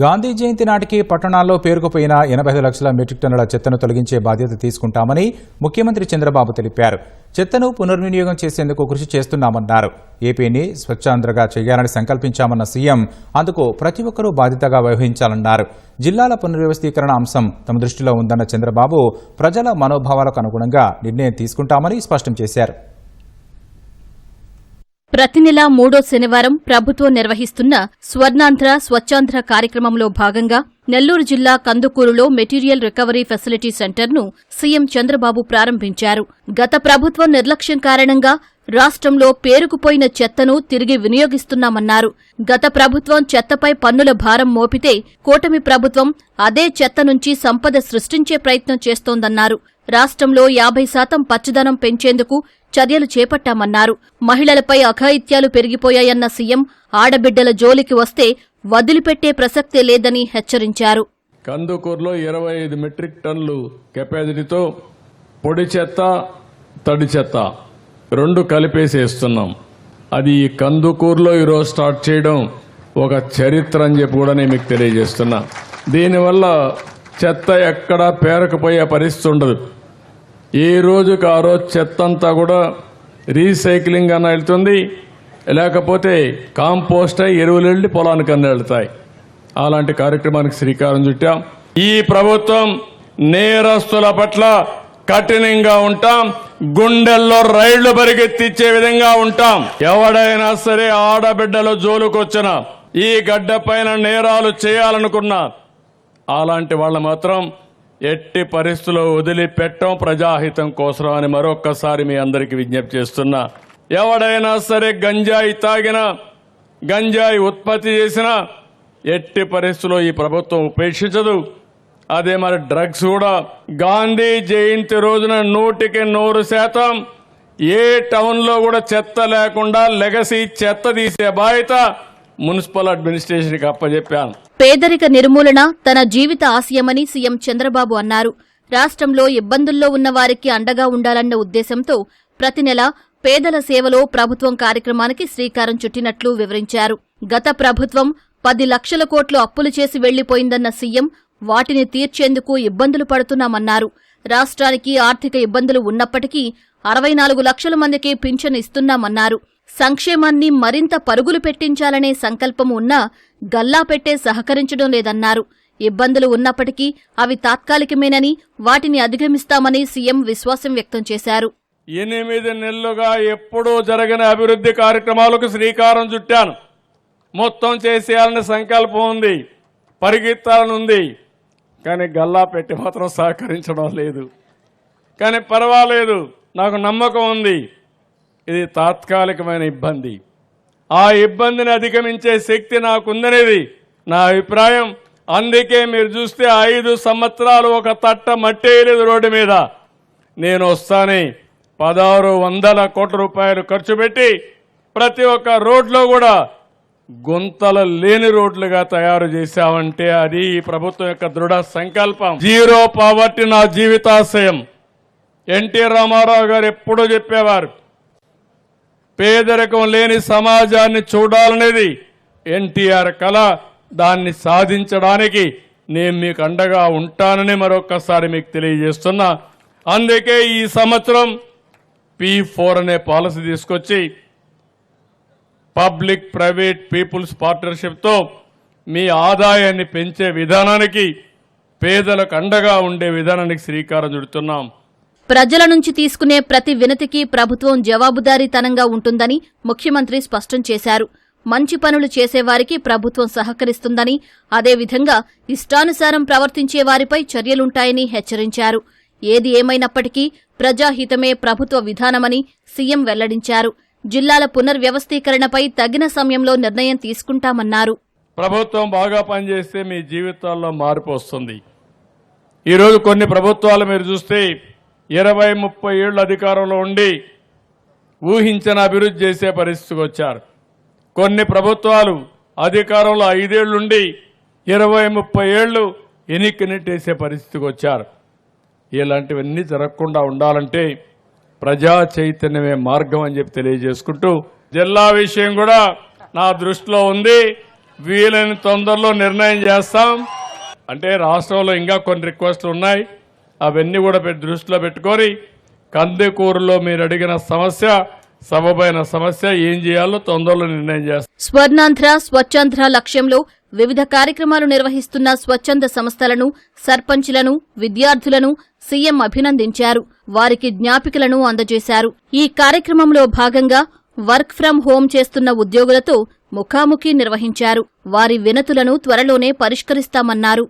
గాంధీ జయంతి నాటికి పట్టణాల్లో పేరుకుపోయిన ఎనభై ఐదు లక్షల మెట్రిక్ టన్నుల చెత్తను తొలగించే బాధ్యత తీసుకుంటామని ముఖ్యమంత్రి చంద్రబాబు తెలిపారు. చెత్తను పునర్వినియోగం చేసేందుకు కృషి చేస్తున్నామన్నారు. ఏపీని స్వచ్ఛాంధ్రగా చేయాలని సంకల్పించామన్న సీఎం అందుకు ప్రతి ఒక్కరూ బాధ్యతగా వ్యవహరించాలన్నారు. జిల్లాల పునర్వ్యవస్థీకరణ అంశం తమ దృష్టిలో ఉందన్న చంద్రబాబు ప్రజల మనోభావాలకు అనుగుణంగా నిర్ణయం తీసుకుంటామని స్పష్టం చేశారు. ప్రతి నెల మూడో శనివారం ప్రభుత్వం నిర్వహిస్తున్న స్వర్ణాంధ్ర స్వచ్ఛాంధ్ర కార్యక్రమంలో భాగంగా నెల్లూరు జిల్లా కందుకూరులో మెటీరియల్ రికవరీ ఫెసిలిటీ సెంటర్ను సీఎం చంద్రబాబు ప్రారంభించారు. గత ప్రభుత్వం నిర్లక్ష్యం కారణంగా రాష్ట్రంలో పేరుకుపోయిన చెత్తను తిరిగి వినియోగిస్తున్నామన్నారు. గత ప్రభుత్వం చెత్తపై పన్నుల భారం మోపితే కూటమి ప్రభుత్వం అదే చెత్త నుంచి సంపద సృష్టించే ప్రయత్నం చేస్తోందన్నారు. రాష్ట్రంలో యాభై శాతం పచ్చదనం పెంచేందుకు చర్యలు చేపట్టామన్నారు. మహిళలపై అఘాయిత్యాలు పెరిగిపోయాయన్న సీఎం ఆడబిడ్డల జోలికి వస్తే వదిలిపెట్టే ప్రసక్తే లేదని హెచ్చరించారు. కందుకూరులో ఇరవై ఐదు మెట్రిక్ టన్నులు కెపాసిటీతో పొడి చెత్త తడి చెత్త రెండు కలిపేసేస్తున్నాం. అది ఈ కందుకూరులో ఈరోజు స్టార్ట్ చేయడం ఒక చరిత్ర అని చెప్పి కూడా నేను మీకు తెలియజేస్తున్నా. దీనివల్ల చెత్త ఎక్కడా పేరకపోయే పరిస్థితి ఉండదు. ఈ రోజుకి ఆ రోజు చెత్త అంతా కూడా రీసైక్లింగ్ అన్న వెళ్తుంది. లేకపోతే కాంపోస్ట్ అయి ఎరువులు వెళ్ళి పొలానికి అన్న వెళ్తాయి. అలాంటి కార్యక్రమానికి శ్రీకారం చుట్టాం. ఈ ప్రభుత్వం నేరస్తుల పట్ల కఠినంగా ఉంటాం. గుండెల్లో రైళ్ళు పరిగెత్తిచ్చే విధంగా ఉంటాం. ఎవడైనా సరే ఆడబిడ్డలు జోలుకొచ్చిన ఈ గడ్డ నేరాలు చేయాలనుకున్నా అలాంటి వాళ్ళు మాత్రం ఎట్టి పరిస్థితుల్లో వదిలిపెట్టం ప్రజాహితం కోసం అని మరొక్కసారి మీ అందరికి విజ్ఞప్తి చేస్తున్నా. ఎవడైనా సరే గంజాయి తాగినా గంజాయి ఉత్పత్తి చేసినా ఎట్టి పరిస్థితుల్లో ఈ ప్రభుత్వం ఉపేక్షించదు. అదే మరి డ్రగ్స్ కూడా. గాంధీ జయంతి రోజున నూటికి నూరు శాతం ఏ టౌన్లో కూడా చెత్త లేకుండా లెగసీ చెత్త తీసే బాధ్యత మున్సిపల్ అడ్మినిస్ట్రేషన్కి అప్పచెప్పాను పేదరిక నిర్మూలన తన జీవిత ఆశయమని సీఎం చంద్రబాబు అన్నారు. రాష్ట్రంలో ఇబ్బందుల్లో ఉన్న వారికి అండగా ఉండాలన్న ఉద్దేశంతో ప్రతి నెల పేదల సేవలో ప్రభుత్వం కార్యక్రమానికి శ్రీకారం చుట్టినట్లు వివరించారు. గత ప్రభుత్వం పది లక్షల కోట్లు అప్పులు చేసి వెళ్ళిపోయిందన్న సీఎం వాటిని తీర్చేందుకు ఇబ్బందులు పడుతున్నామన్నారు. రాష్ట్రానికి ఆర్థిక ఇబ్బందులు ఉన్నప్పటికీ అరవై నాలుగు లక్షల మందికి పింఛను ఇస్తున్నామన్నారు. సంక్షేమాన్ని మరింత పరుగులు పెట్టించాలనే సంకల్పం ఉన్నా గల్లా పెట్టే సహకరించడం లేదన్నారు. ఇబ్బందులు ఉన్నప్పటికీ అవి తాత్కాలికమేనని వాటిని అధిగమిస్తామని సీఎం విశ్వాసం వ్యక్తం చేశారు. ఎనిమిది నెలలుగా ఎప్పుడూ జరగని అభివృద్ధి కార్యక్రమాలకు శ్రీకారం చుట్టాను. మొత్తం చేసేయాలనే సంకల్పం ఉంది. పరిగెత్తాలనుంది. కానీ గల్లా పెట్టి మాత్రం సహకరించడం లేదు. కానీ పర్వాలేదు. నాకు నమ్మకం ఉంది. ఇది తాత్కాలికమైన ఇబ్బంది. ఆ ఇబ్బందిని అధిగమించే శక్తి నాకుందనేది. నా అభిప్రాయం అందుకే మీరు చూస్తే ఐదు సంవత్సరాలు ఒక తట్ట మట్టేయలేదు రోడ్డు మీద. నేను వస్తానే పదహారు వందల కోట్ల రూపాయలు ఖర్చు పెట్టి ప్రతి ఒక్క రోడ్లో కూడా గుంతలు లేని రోడ్లుగా తయారు చేశామంటే అది ఈ ప్రభుత్వం యొక్క దృఢ సంకల్పం. జీరో పావర్టీ నా జీవితాశయం. ఎన్టీ రామారావు గారు ఎప్పుడూ చెప్పేవారు పేదరికం లేని సమాజాన్ని చూడాలనేది ఎన్టీఆర్ కళ దాన్ని సాధించడానికి నేను మీకు అండగా ఉంటానని మరొక్కసారి మీకు తెలియజేస్తున్నా. అందుకే ఈ సంవత్సరం పి ఫోర్ అనే పాలసీ తీసుకొచ్చి పబ్లిక్ ప్రైవేట్ పీపుల్స్ పార్ట్నర్షిప్తో మీ ఆదాయాన్ని పెంచే విధానానికి పేదలకు అండగా ఉండే విధానానికి శ్రీకారం చుడుతున్నాం. ప్రజల నుంచి తీసుకునే ప్రతి వినతికి ప్రభుత్వం జవాబుదారీతనంగా ఉంటుందని ముఖ్యమంత్రి స్పష్టం చేశారు. మంచి పనులు చేసేవారికి ప్రభుత్వం సహకరిస్తుందని అదేవిధంగా ఇష్టానుసారం ప్రవర్తించే వారిపై చర్యలుంటాయని హెచ్చరించారు. ఏది ఏమైనప్పటికీ ప్రజాహితమే ప్రభుత్వ విధానమని సీఎం వెల్లడించారు. జిల్లాల పునర్వ్యవస్థీకరణపై తగిన సమయంలో నిర్ణయం తీసుకుంటామన్నారు. ప్రభుత్వం బాగా పనిచేస్తే మీ జీవితాల్లో మార్పు వస్తుంది. ఈరోజు కొన్ని ప్రభుత్వాలు మీరు చూస్తే ఇరవై ముప్పై ఏళ్ళు అధికారంలో ఉండి ఊహించిన అభివృద్ధి చేసే పరిస్థితికి వచ్చారు. కొన్ని ప్రభుత్వాలు అధికారంలో ఐదేళ్ళుండి ఇరవై ముప్పై ఏళ్ళు ఎనిక్కి నెట్టేసే పరిస్థితికి వచ్చారు. ఇలాంటివన్నీ జరగకుండా ఉండాలంటే ప్రజా చైతన్యమే మార్గం అని చెప్పి తెలియజేసుకుంటూ జిల్లా విషయం కూడా నా దృష్టిలో ఉంది. వీలైన తొందరలో నిర్ణయం చేస్తాం. అంటే రాష్ట్రంలో ఇంకా కొన్ని రిక్వెస్ట్లు ఉన్నాయి. అవన్నీ కూడా దృష్టిలో పెట్టుకొని కందికూరులో మీరు అడిగిన సమస్య సబబైన సమస్య ఏం చేయాలో తొందరలో నిర్ణయం చేస్తారు స్వర్ణాంధ్ర స్వచ్ఛాంధ్ర లక్ష్యంలో వివిధ కార్యక్రమాలు నిర్వహిస్తున్న స్వచ్ఛంద సంస్థలను సర్పంచ్లను విద్యార్థులను సీఎం అభినందించారు. వారికి జ్ఞాపికలను అందజేశారు. ఈ కార్యక్రమంలో భాగంగా వర్క్ ఫ్రం హోం చేస్తున్న ఉద్యోగులతో ముఖాముఖి నిర్వహించారు. వారి వినతులను త్వరలోనే పరిష్కరిస్తామన్నారు.